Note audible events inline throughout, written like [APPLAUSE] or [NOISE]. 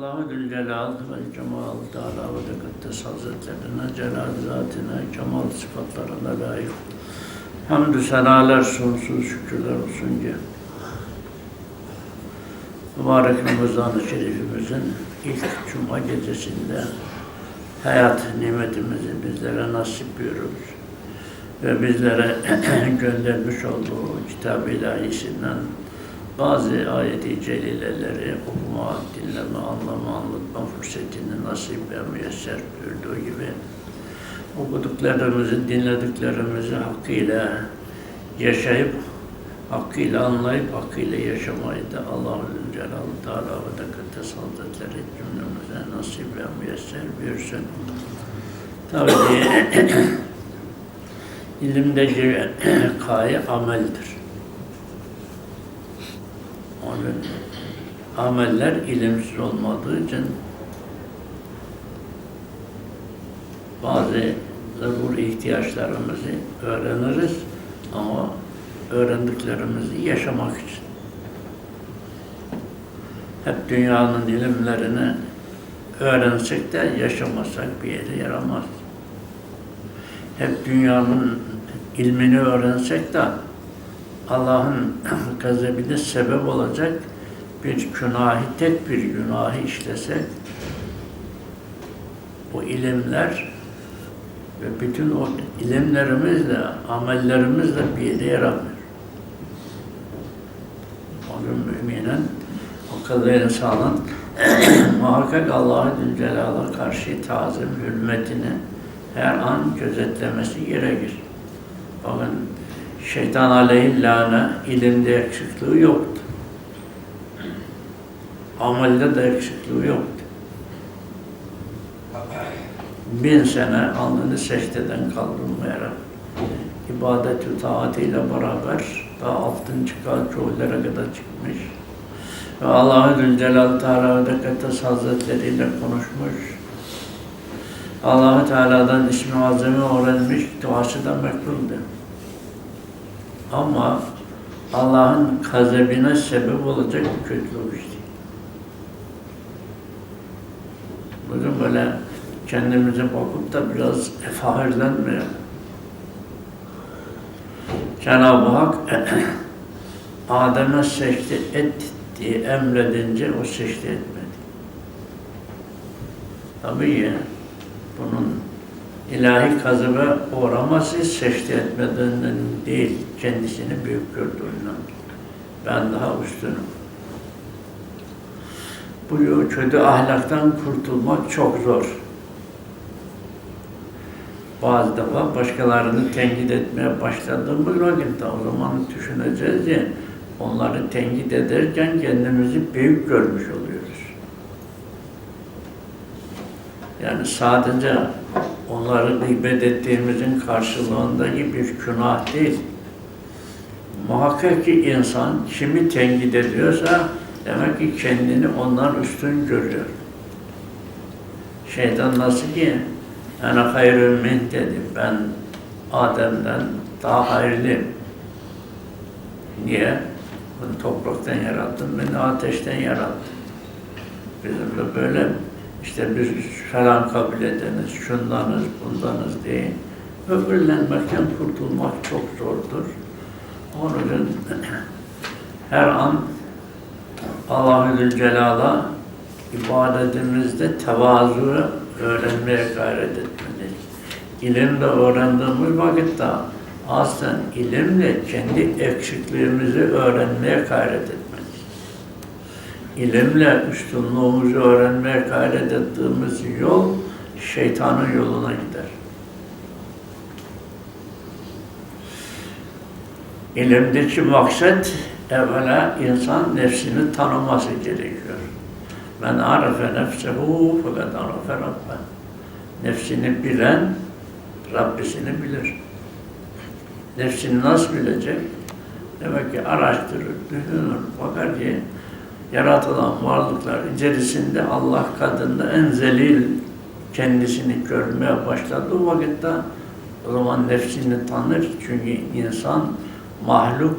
Allahu Zülcelal ve Cemal Teala ve Tekaddes Hazretlerine celal zatine, kemal sıfatlarına layık. Hamdü senalar sonsuz şükürler olsun ki mübarek Ramazan-ı Şerifimizin ilk Cuma gecesinde hayat nimetimizi bizlere nasip buyurmuş ve bizlere [CLEARS THROAT] göndermiş olduğu kitab-ı ilahisinden bazı ayet-i celileleri okuma, dinleme, anlama, anlatma fırsatını nasip ve müyesser buyurduğu gibi okuduklarımızı, dinlediklerimizi hakkıyla yaşayıp, hakkıyla anlayıp, hakkıyla yaşamayı da Allah-u Zülcelal'ı Teala ve Tekaddes Hazretleri cümlemize nasip ve müyesser buyursun. Tabii [CLEARS THROAT] ilimdeki [CLEARS THROAT] gaye ameldir. Onun ameller ilimsiz olmadığı için bazı zarur ihtiyaçlarımızı öğreniriz ama öğrendiklerimizi yaşamak için. Hep dünyanın ilimlerini öğrensek de yaşamasak bir yere yaramaz. Hep dünyanın ilmini öğrensek de Allah'ın [CLEARS THROAT] gazebine sebep olacak bir günahı, tek bir günahı işlesek o ilimler ve bütün o ilimlerimizle, amellerimizle bir yere yaramıyor. Onun müminin, o kadar insanın [CLEARS THROAT] muhakkak Allah'ı Zülcelal'a karşı tazim, hürmetini her an gözetlemesi gerekir. Bakın şeytan aleyhillâne ilimde eksikliği yoktu. Amelde de eksikliği yoktu. Bin sene alnını secdeden kaldırmayarak ibadet-ü taatiyle beraber daha altıncı kat çoğullara kadar çıkmış. Ve Allah-u Zülcelal Teala ve Dekaddes Hazretleri ile konuşmuş. allah Teala'dan ismi azami öğrenmiş, duası da mektuldu. Ama Allah'ın gazebine sebep olacak bir kötülük işte. Bugün böyle kendimize bakıp da biraz fahirlenmeyelim. Cenab-ı Hak [CLEARS THROAT] Adem'e secde et diye emredince o secde etmedi. Tabii ya, bunun ilahi kazıba uğraması secde etmediğinden değil, kendisini büyük gördüğünden. Ben daha üstünüm. Bu kötü ahlaktan kurtulmak çok zor. Bazı defa başkalarını tenkit etmeye başladığımız vakitte o zaman düşüneceğiz ya, onları tenkit ederken kendimizi büyük görmüş oluyoruz. Yani sadece onları gıybet ettiğimizin karşılığındaki bir günah değil. Muhakkak ki insan kimi tenkit ediyorsa demek ki kendini ondan üstün görüyor. Şeytan nasıl ki yani hayrün min dedi. Ben Adem'den daha hayırlıyım. Niye? Ben topraktan yarattım, beni ateşten yarattı. Bizim de böyle işte biz falan kabul edeniz, şundanız, bundanız diye öbürlenmekten kurtulmak çok zordur. Onun için [CLEARS THROAT] her an Allah-u ibadetimizde tevazu öğrenmeye gayret etmeliyiz. İlimle öğrendiğimiz vakitte aslen ilimle kendi eksikliğimizi öğrenmeye gayret etmeliyiz. İlimle üstünlüğümüzü öğrenmeye gayret ettiğimiz yol şeytanın yoluna gider. İlimdeki maksat evvela insan nefsini tanıması gerekiyor. Men arafe nefsehu fakat arafe rabbe. Nefsini bilen Rabbisini bilir. Nefsini nasıl bilecek? Demek ki araştırır, düşünür, bakar ki yaratılan varlıklar içerisinde Allah kadında en zelil kendisini görmeye başladığı vakitte o zaman nefsini tanır. Çünkü insan mahluk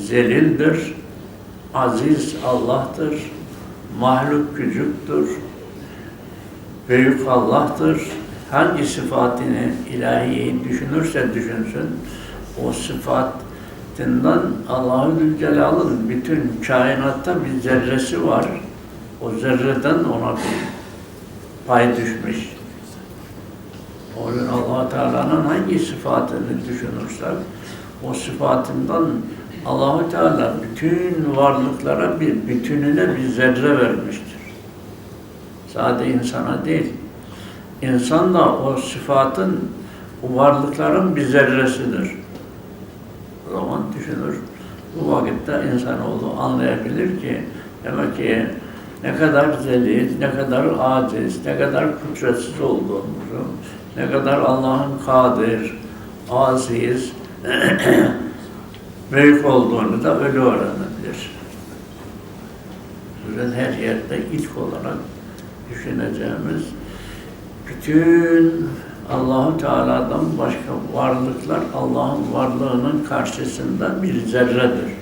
zelildir, aziz Allah'tır. mahluk küçüktür, büyük Allah'tır. Hangi sıfatını ilahiyi düşünürse düşünsün, o Allahü Zülcelal'ın bütün kainatta bir zerresi var. O zerreden ona bir pay düşmüş. O gün allah Teala'nın hangi sıfatını düşünürsek, o sıfatından Allahu Teala bütün varlıklara bir bütününe bir zerre vermiştir. Sadece insana değil. İnsan da o sıfatın, o varlıkların bir zerresidir. Düşünür. Bu vakitte insanoğlu anlayabilir ki demek ki ne kadar zelil, ne kadar aciz, ne kadar kudretsiz olduğumuzu, ne kadar Allah'ın kadir, aziz, [CLEARS THROAT] büyük olduğunu da öyle öğrenebilir. Bizden her yerde ilk olarak düşüneceğimiz bütün Allahu Teala'dan başka varlıklar Allah'ın varlığının karşısında bir zerredir.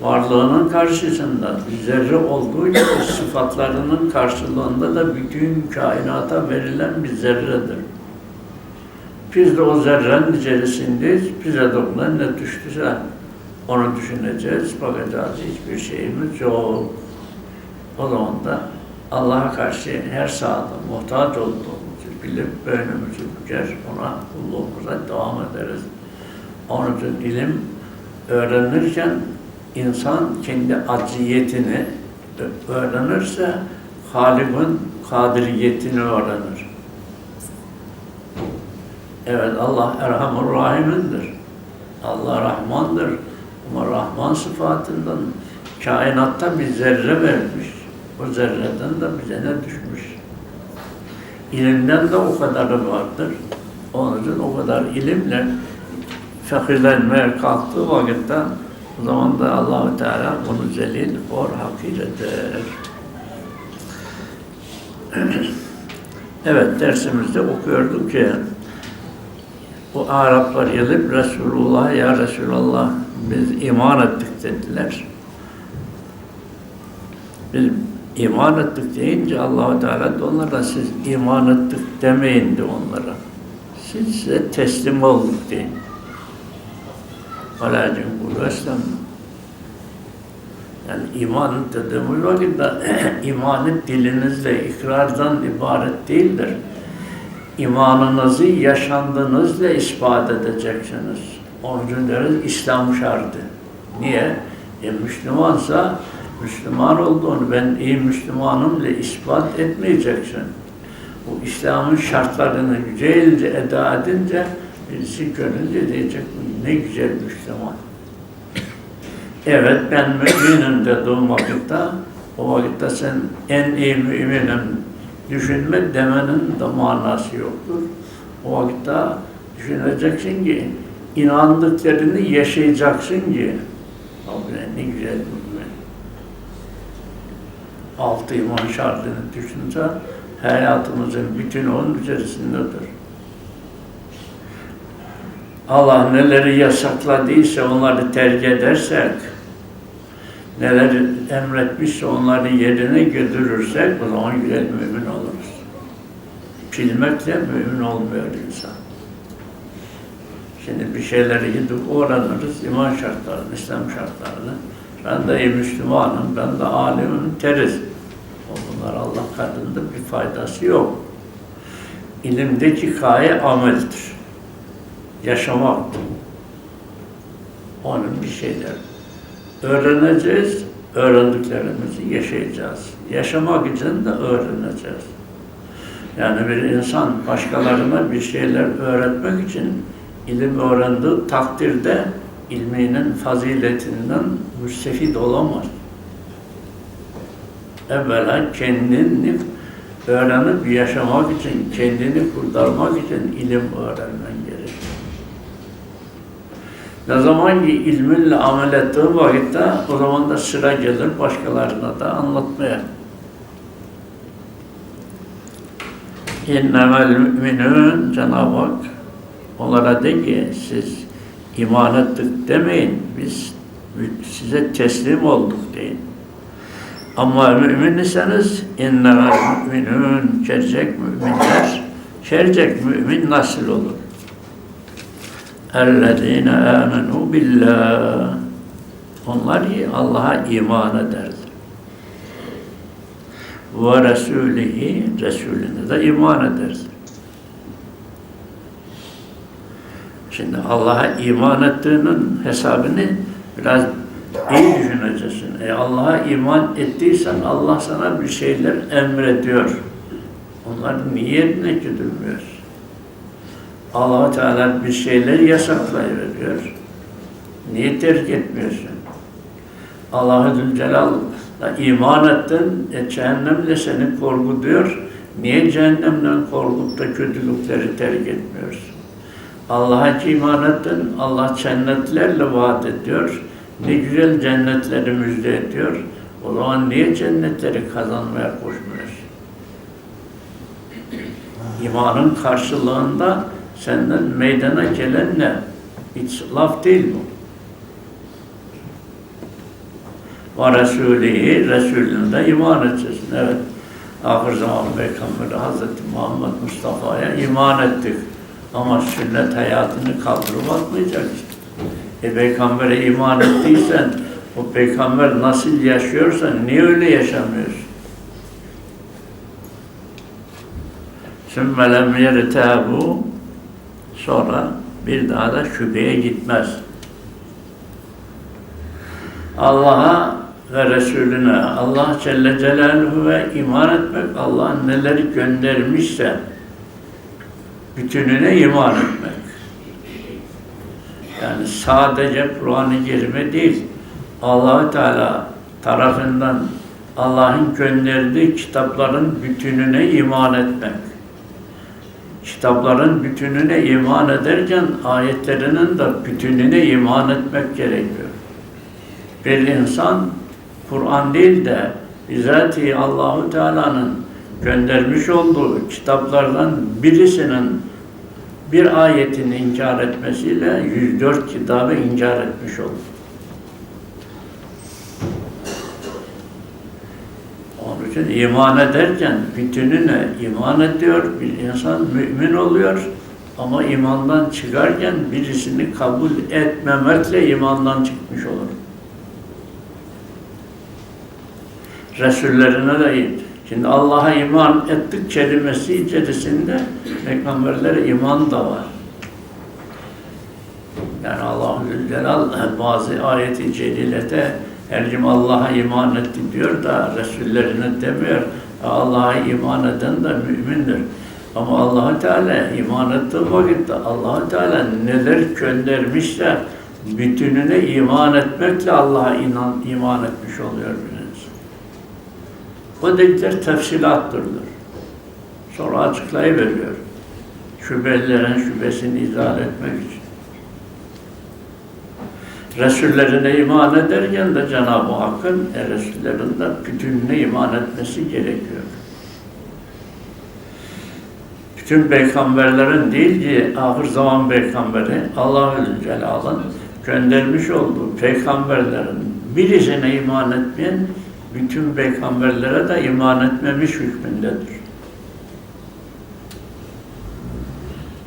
Varlığının karşısında bir zerre olduğu gibi [COUGHS] sıfatlarının karşılığında da bütün kainata verilen bir zerredir. Biz de o zerrenin içerisindeyiz. Bize de ne düştüse onu düşüneceğiz, bakacağız. Hiçbir şeyimiz yok. O zaman da Allah'a karşı her sahada muhtaç olduğumuzu bilip boynumuzu büker, ona kulluğumuza devam ederiz. Onun için ilim öğrenirken insan kendi acziyetini öğrenirse Halik'in kadiriyetini öğrenir. Evet Allah Erhamur Rahim'indir. Allah Rahmandır. Ama Rahman sıfatından kainatta bir zerre vermiş. O zerreden de bize ne düşmüş? İlimden de o kadarı vardır. Onun için o kadar ilimle fakirlenmeye kalktığı vakitte o zaman da Allahu Teala bunu zelil, hor, hakir eder. evet dersimizde okuyorduk ki o Araplar gelip Resulullah ya Resulallah biz iman ettik dediler. Biz iman ettik deyince allah Teala da onlara siz iman ettik demeyin de onlara. Siz size teslim olduk deyin. Alâcın kulu eslem. Yani iman dediğimiz vakitte [CLEARS THROAT] imanı dilinizle ikrardan ibaret değildir. İmanınızı yaşandığınızla ispat edeceksiniz. Onun için deriz İslam şartı. Niye? E, Müslümansa Müslüman olduğunu ben iyi Müslümanım ile ispat etmeyeceksin. Bu İslam'ın şartlarını güzelce eda edince birisi görünce diyecek ne güzel Müslüman. Evet ben müminim dediğim vakitte o vakitte sen en iyi müminim düşünme demenin de manası yoktur. O vakitte düşüneceksin ki inandıklarını yaşayacaksın ki Abi ne güzel mümin. Altı iman şartını düşünce hayatımızın bütün onun içerisindedir. Allah neleri yasakladıysa onları terk edersek, neler emretmişse onları yerine götürürsek o zaman güzel mümin oluruz. Bilmekle mümin olmuyor insan. Şimdi bir şeyleri gidip öğreniriz, iman şartlarını, İslam şartlarını. Ben de iyi Müslümanım, ben de alimim, teriz. Bunlar Allah katında bir faydası yok. İlimdeki gaye ameldir. Yaşamaktır. Onun bir şeyler. Öğreneceğiz, öğrendiklerimizi yaşayacağız. Yaşamak için de öğreneceğiz. Yani bir insan başkalarına bir şeyler öğretmek için ilim öğrendiği takdirde ilminin faziletinden müstefid olamaz. Evvela kendini öğrenip yaşamak için, kendini kurtarmak için ilim öğrenmen gerekir. Ne zaman ki ilminle amel ettiğin vakitte o zaman da sıra gelir başkalarına da anlatmaya. İnnemel müminün Cenab-ı Hak onlara de ki siz iman ettik demeyin. Biz size teslim olduk deyin. Ama mümin iseniz innevel müminun gerçek müminler gerçek mümin nasıl olur? Ellezine amenu billah onlar Allah'a iman ederler. Ve Resulihi Resulüne de iman ederler. Şimdi Allah'a iman ettiğinin hesabını biraz iyi düşüneceksin. E Allah'a iman ettiysen Allah sana bir şeyler emrediyor. Onları niye yerine götürmüyorsun? allah Teala bir şeyler yasaklayıveriyor. Niye terk etmiyorsun? Allah-u iman ettin, e, cehennemle seni korkutuyor. Niye cehennemden korkup da kötülükleri terk etmiyorsun? Allah'a iman ettin, Allah cennetlerle vaat ediyor. Ne güzel cennetleri müjde ediyor. O zaman niye cennetleri kazanmaya koşmuyorsun? İmanın karşılığında senden meydana gelen ne? Hiç laf değil bu. Ve Resulü'yü, Resulü'nde iman edeceksin. Evet. Ahir zaman Peygamberi Hazreti Muhammed Mustafa'ya iman ettik. Ama sünnet hayatını kaldırıp atmayacaksın. E Peygamber'e iman ettiysen, o peygamber nasıl yaşıyorsa niye öyle yaşamıyorsun? Sümme lem yertâbu sonra bir daha da şüpheye gitmez. Allah'a ve Resulüne, Allah Celle Celaluhu ve iman etmek, Allah neleri göndermişse bütününe iman etmek. Yani sadece Kur'an-ı Kerim'e değil, allah Teala tarafından Allah'ın gönderdiği kitapların bütününe iman etmek kitapların bütününe iman ederken ayetlerinin de bütününe iman etmek gerekiyor. Bir insan Kur'an değil de bizatihi Allahu Teala'nın göndermiş olduğu kitaplardan birisinin bir ayetini inkar etmesiyle 104 kitabı inkar etmiş olur. Onun için iman ederken bütününe iman ediyor, bir insan mümin oluyor ama imandan çıkarken birisini kabul etmemekle imandan çıkmış olur. Resullerine de Şimdi Allah'a iman ettik kelimesi içerisinde peygamberlere iman da var. Yani Allah-u Zülcelal bazı ayeti celilete her kim Allah'a iman etti diyor da Resullerine demiyor. Allah'a iman eden de mümindir. Ama allah Teala iman ettiği vakitte allah Teala neler göndermişse bütününe iman etmekle Allah'a inan, iman etmiş oluyor. Bu dedikler tefsilattırdır. Sonra açıklayıveriyor. Şüphelilerin şüphesini izah etmek için. Resullerine iman ederken de Cenab-ı Hakk'ın e, Resullerin de bütününe iman etmesi gerekiyor. Bütün peygamberlerin değil ki ahir zaman peygamberi Allah-u Celal'ın göndermiş olduğu peygamberlerin birisine iman etmeyen bütün peygamberlere de iman etmemiş hükmündedir.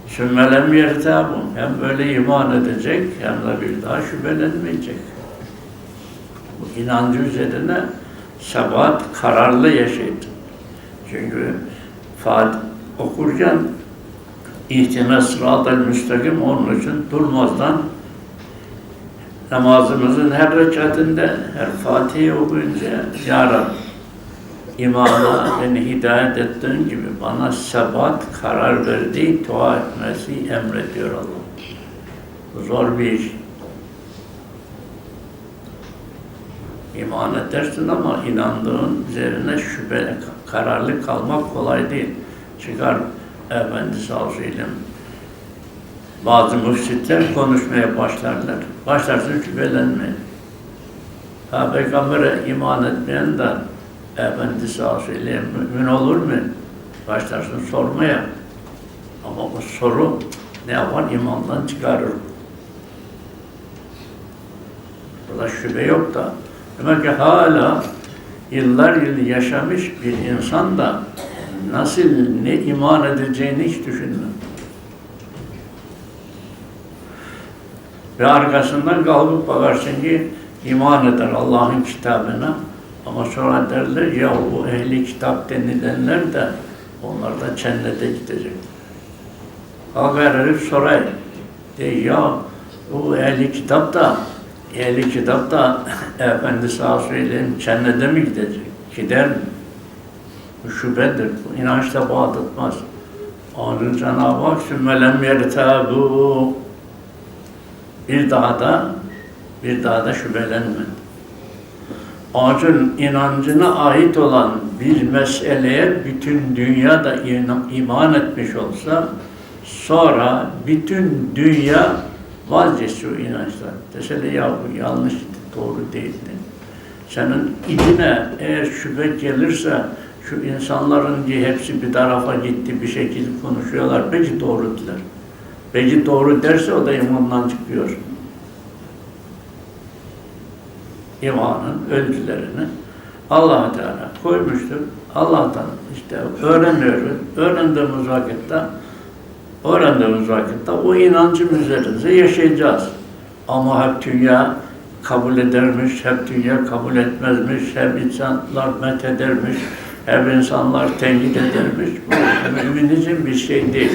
Sümmelem yertabun. Hem böyle iman edecek hem de bir daha şüphelenmeyecek. Bu inancı üzerine sebat kararlı yaşaydı. Çünkü Fat okurken İhtine sıratel müstakim onun için durmazdan namazımızın her rekatinde, her Fatih'i okuyunca Ya Rabbi imana beni hidayet ettiğin gibi bana sebat karar verdiği dua etmesi emrediyor Allah. Zor bir iş. İman edersin ama inandığın üzerine şüpheli, kararlı kalmak kolay değil. Çıkar Efendi sağ bazı müfsitler konuşmaya başlarlar. Başlarsın şüphelenmeye. Ha Peygamber'e iman etmeyen de Efendi sağ söyleyeyim, mümin olur mu? Başlarsın sormaya. Ama o soru ne yapar? İmandan çıkarır. Burada şüphe yok da. Demek ki hala yıllar yıl yaşamış bir insan da nasıl ne iman edeceğini hiç düşünmüyor. Ve arkasından kalkıp bakarsın ki iman eder Allah'ın kitabına. Ama sonra derler ya bu ehli kitap denilenler de onlar da cennete gidecek. Kalkar herif sorar. De ya bu ehli kitap da ehli kitap da [LAUGHS] efendi sağ söyleyeyim cennete mi gidecek? Gider mi? Bu şüphedir. Bu inançta bağ tutmaz. Onun Cenab-ı Hak sümmelem yertabu bir daha da bir daha da şüphelenme. Ağacın inancına ait olan bir meseleye bütün dünya da iman etmiş olsa sonra bütün dünya vazgeçiyor inançtan. Desene ya bu yanlış doğru değildi. Senin içine eğer şüphe gelirse şu insanların ki hepsi bir tarafa gitti bir şekilde konuşuyorlar. Belki doğrudular. Belki doğru derse o da imandan çıkıyor. İmanın ölçülerini allah Teala koymuştur. Allah'tan işte öğreniyoruz. Öğrendiğimiz vakitte öğrendiğimiz vakitte o inancın üzerinde yaşayacağız. Ama hep dünya kabul edermiş, hep dünya kabul etmezmiş, hep insanlar met edermiş, hep insanlar tenkit edermiş. Bu mümin bir şey değil.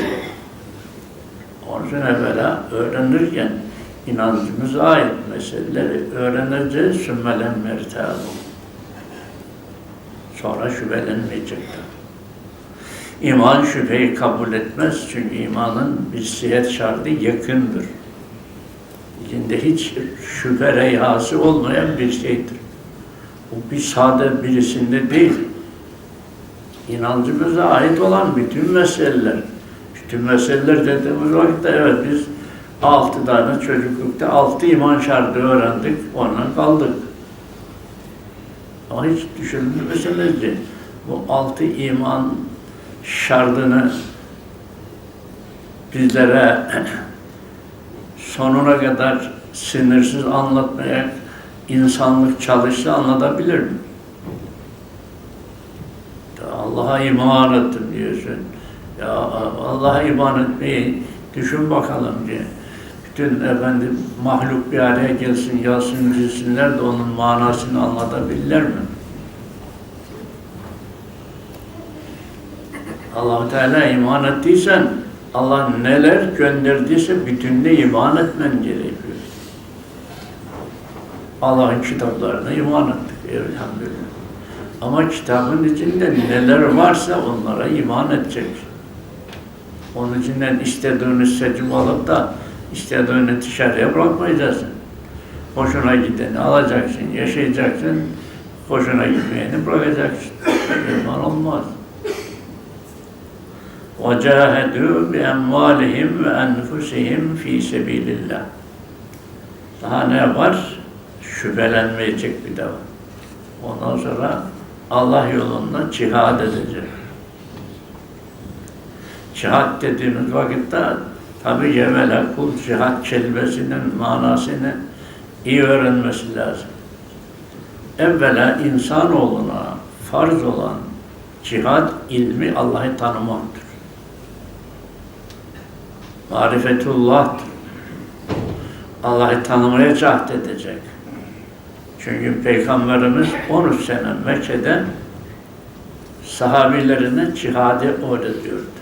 İçin evvela öğrenirken inancımıza ait meseleleri öğreneceğiz. Sümmelen mertabu. Sonra şüphelenmeyecekler. İman şüpheyi kabul etmez. Çünkü imanın bir sihet şartı yakındır. İçinde hiç şüphe reyhası olmayan bir şeydir. Bu bir sade birisinde değil. İnancımıza ait olan bütün meseleler. Bütün meseleler dediğimiz vakitte evet biz altı tane çocuklukta altı iman şartı öğrendik, ondan kaldık. Ama hiç düşünmeseniz ki bu altı iman şartını bizlere [CLEARS THROAT] sonuna kadar sinirsiz anlatmaya insanlık çalışsa anlatabilir mi? Allah'a iman ettim diyorsun. Ya Allah'a iman etmeyi düşün bakalım diye. Bütün efendim mahluk bir araya gelsin, yazsın, çizsinler de onun manasını anlatabilirler mi? allah Teala iman ettiysen, Allah neler gönderdiyse bütününe iman etmen gerekiyor. Allah'ın kitaplarına iman ettik elhamdülillah. Ama kitabın içinde neler varsa onlara iman edecek. Onun içinden istediğini seçim alıp da istediğini dışarıya bırakmayacaksın. Hoşuna gideni alacaksın, yaşayacaksın. Hoşuna gitmeyeni bırakacaksın. İman olmaz. وَجَاهَدُوا بِاَمْوَالِهِمْ وَاَنْفُسِهِمْ ف۪ي سَب۪يلِ اللّٰهِ Daha ne var? Şüphelenmeyecek bir de var. Ondan sonra Allah yolunda cihad edecek. Cihad dediğimiz vakitte tabi evvela kul cihad kelimesinin manasını iyi öğrenmesi lazım. Evvela insanoğluna farz olan cihad ilmi Allah'ı tanımaktır. Marifetullah'tır. Allah'ı tanımaya cahd edecek. Çünkü Peygamberimiz 13 sene Mekke'de sahabilerine cihadı öğretiyordu.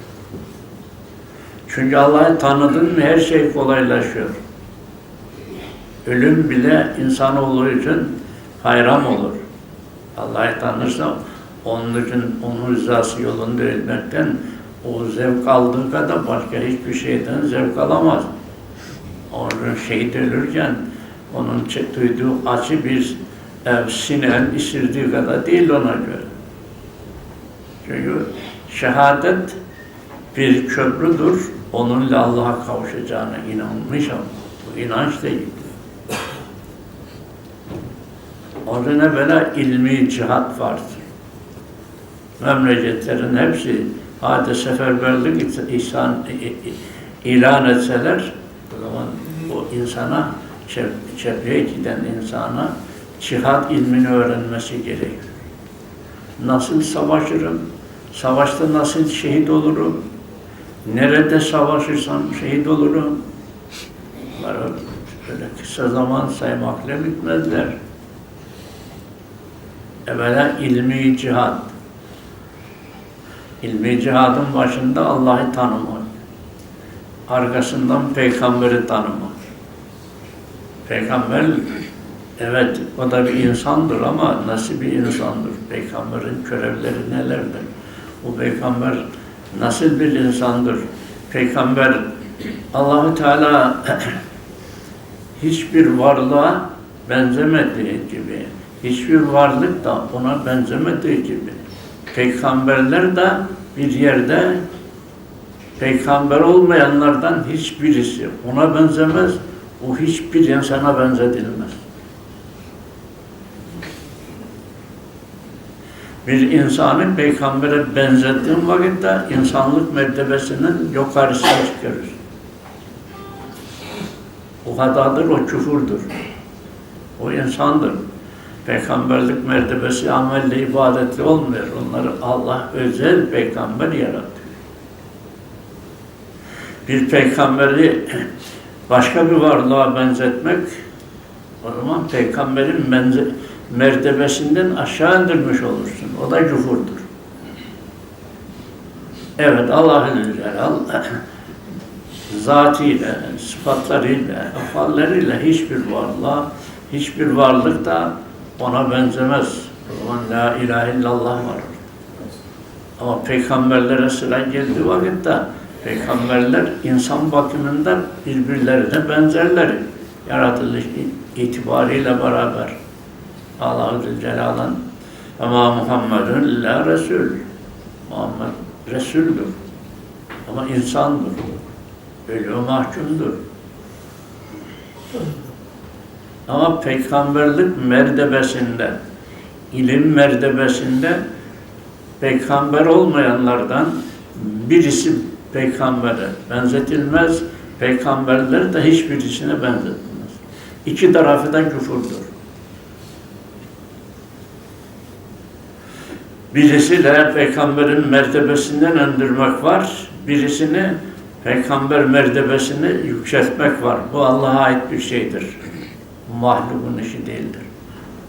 Çünkü Allah'ı tanıdın mı her şey kolaylaşıyor. Ölüm bile insanoğlu için hayram olur. Allah'ı tanırsa onun için onun rızası yolunda ölmekten o zevk aldığı kadar başka hiçbir şeyden zevk alamaz. Onun şehit ölürken onun duyduğu acı bir e, sinen isirdiği kadar değil ona göre. Çünkü şehadet bir köprüdür. Onunla Allah'a kavuşacağına inanmış ama bu inanç değil. Onun evvela ilmi cihat vardır. Memleketlerin hepsi hadi seferberlik ihsan, ilan etseler o zaman o insana cepheye giden insana cihat ilmini öğrenmesi gerekiyor. nasıl savaşırım, savaşta nasıl şehit olurum, nerede savaşırsam şehit olurum. Bunları böyle kısa zaman saymakla bitmezler. Evvela ilmi cihad. İlmi cihadın başında Allah'ı tanımak. Arkasından peygamberi tanımak. Peygamber evet o da bir insandır ama nasıl bir insandır? Peygamberin görevleri nelerdir? Bu peygamber nasıl bir insandır? Peygamber Allahu Teala [CLEARS THROAT] hiçbir varlığa benzemediği gibi, hiçbir varlık da ona benzemediği gibi, peygamberler de bir yerde peygamber olmayanlardan hiçbirisi ona benzemez, o hiçbir insana benzetilmez. Bir insanı peygambere benzettiğin vakitte insanlık mertebesinin yukarısına çıkarır. O hatadır, o küfurdur. O insandır. Peygamberlik mertebesi amelle ibadetli olmuyor. Onları Allah özel peygamber yarattı. Bir peygamberi başka bir varlığa benzetmek o zaman peygamberin benze mertebesinden aşağı indirmiş olursun. O da küfurdur. Evet Allah'ın Zülcelal [CLEARS THROAT] zatıyla, sıfatlarıyla, afalleriyle hiçbir varlığa, hiçbir varlık da ona benzemez. O zaman la ilahe illallah var. Ama peygamberlere sıra geldiği vakitte peygamberler insan bakımından birbirlerine benzerler. Yaratılış itibariyle beraber. Allah-u Zülcelal'ın ama Muhammedun illa Resul. Muhammed Resul'dür. Ama insandır. Ölüyor mahkumdur. Ama peygamberlik mertebesinde, ilim mertebesinde peygamber olmayanlardan birisi peygambere benzetilmez, peygamberler de hiçbirisine benzetilmez. İki tarafı da küfurdur. Birisiyle peygamberin mertebesinden öndürmek var, birisini peygamber mertebesini yükseltmek var. Bu Allah'a ait bir şeydir. Mahlukun işi değildir.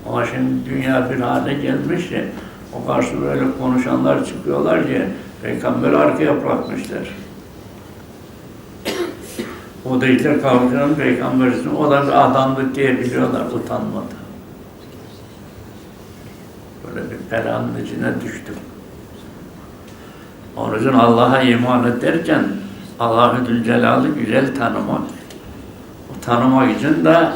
Ama şimdi dünya bir hale gelmiş ya, o karşı böyle konuşanlar çıkıyorlar ki peygamberi arkaya bırakmışlar. O da işte kavganın peygamberisin, o da bir adamlık diye biliyorlar utanmadı. Böyle bir içine düştüm. Onun için Allah'a iman ederken Allahü Zülcelal'ı güzel tanımak. O tanımak için de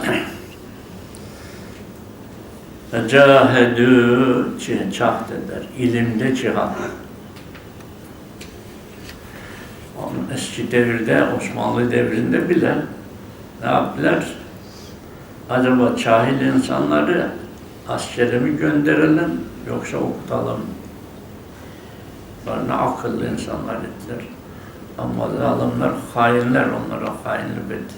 [CLEARS THROAT] cahedü çahd eder. İlimde cihat. Onun eski devirde, Osmanlı devrinde bile ne yaptılar? Acaba cahil insanları askere mi gönderelim yoksa okutalım? Böyle akıllı insanlar ettiler. Ama zalimler hainler onlara hainlik etti.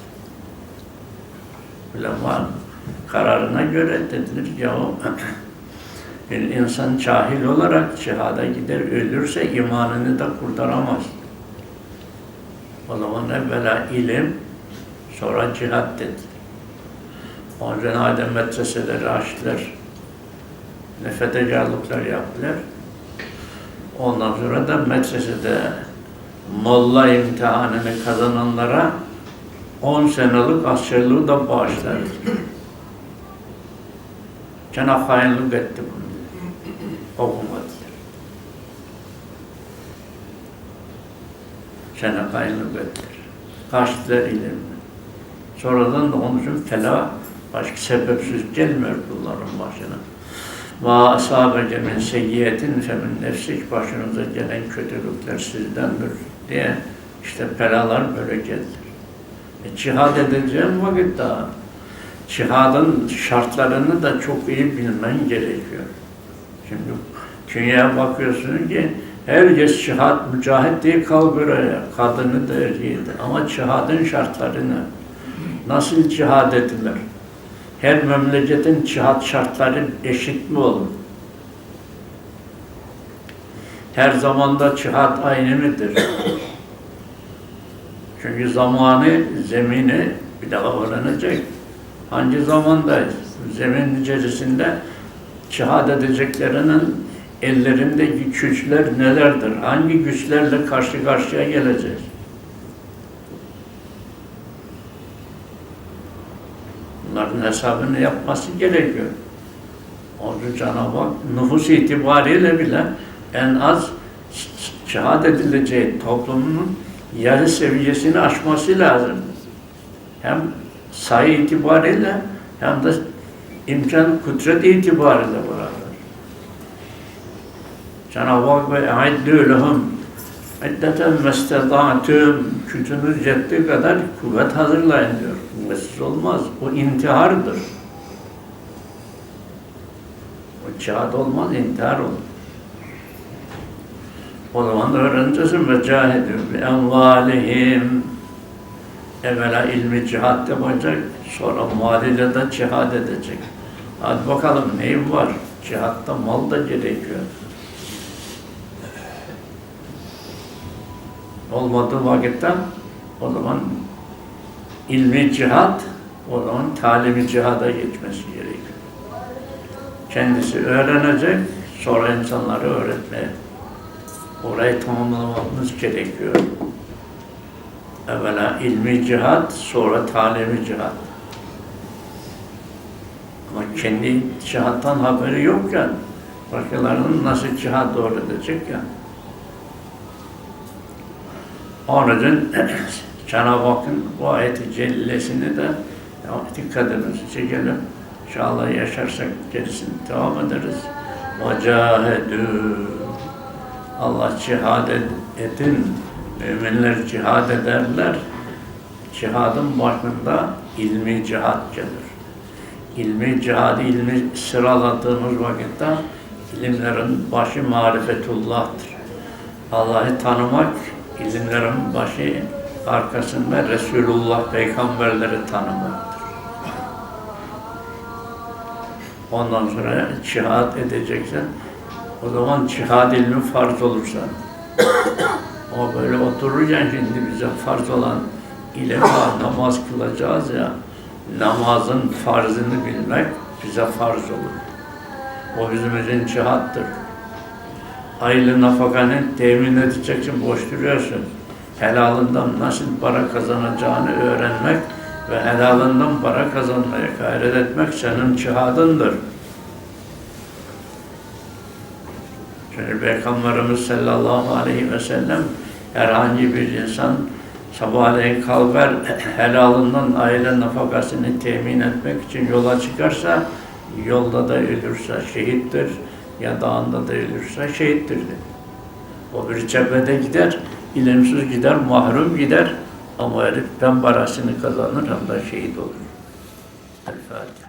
Ulema kararına göre dediler ya [CLEARS THROAT] bir insan cahil olarak cihada gider ölürse imanını da kurtaramaz. O zaman evvela ilim sonra cihat dedi. Onun için Adem medreseleri açtılar. Nefetekarlıklar yaptılar. Ondan sonra da medresede molla imtihanını kazananlara 10 senelik askerliği da bağışlar. Cenab-ı hainlik etti bunu. Okumadı. Cenab-ı hainlik etti. Kaçtılar ilimden. Sonradan da onun için fela başka sebepsiz gelmiyor bunların başına. Ve ashabece min seyyiyetin femin nefsik başınıza gelen kötülükler sizdendir diye işte belalar böyle gelir. E, cihad edeceğim vakit daha cihadın şartlarını da çok iyi bilmen gerekiyor. Şimdi dünyaya bakıyorsun ki herkes cihad, mücahit diye kavgırıyor. Kadını da erkeğiydi. Ama cihadın şartlarını nasıl cihad edilir? Her memleketin cihat şartları eşit mi olur? her zamanda cihat aynı mıdır? Çünkü zamanı, zemini bir daha öğrenecek. Hangi zamandayız? Zemin içerisinde cihad edeceklerinin ellerindeki güçler nelerdir? Hangi güçlerle karşı karşıya geleceğiz? Bunların hesabını yapması gerekiyor. Onun Cenab-ı Hak nüfus itibariyle bile en az cihad edileceği toplumunun yarı seviyesini aşması lazım. Hem sayı itibariyle hem de imkan, kudret itibariyle beraber. Cenab-ı Hak ve اَعِدُّ لَهُمْ Eddeten mestedatüm, kütünüz yettiği kadar kuvvet hazırlayın diyor. Kuvvetsiz olmaz. O intihardır. O cihat olmaz, intihar olur. O zaman öğreneceksin ve cahidü bi envalihim. Evvela ilmi cihat yapacak, sonra maliyle de cihad edecek. Hadi bakalım neyim var? Cihatta mal da gerekiyor. Olmadığı vakitte o zaman ilmi cihat, o zaman talimi cihada geçmesi gerekiyor. Kendisi öğrenecek, sonra insanları öğretmeye. Orayı tamamlamamız gerekiyor. Evvela ilmi cihat, sonra talimi cihat. Ama kendi cihattan haberi yokken, başkalarının nasıl cihat öğretecek ya. Onun Aniden [CLEARS THROAT] Cenab-ı Hakk'ın bu ayeti cellesini de dikkatimizi çekelim. İnşallah yaşarsak gerisini devam ederiz. Vecahedü Allah cihad edin. Müminler cihad ederler. Cihadın başında ilmi cihad gelir. İlmi cihadı, ilmi sıraladığımız vakitte ilimlerin başı marifetullah'tır. Allah'ı tanımak ilimlerin başı arkasında Resulullah peygamberleri tanımaktır. Ondan sonra cihad edeceksen, o zaman cihad ilmi farz olursa, o böyle otururken şimdi bize farz olan ilim namaz kılacağız ya, namazın farzını bilmek bize farz olur. O bizim için cihattır. Aylı nafakanı temin edeceksin, boş duruyorsun. Helalından nasıl para kazanacağını öğrenmek ve helalından para kazanmaya gayret etmek senin cihadındır. Çünkü Peygamberimiz sallallahu aleyhi ve sellem herhangi bir insan sabahleyin kalkar [CLEARS THROAT] helalından aile nafakasını temin etmek için yola çıkarsa yolda da ölürse şehittir ya dağında da ölürse şehittir. dedi. O bir cephede gider, ilimsiz gider, mahrum gider ama herif hem parasını kazanır hem de şehit olur. El Fatiha.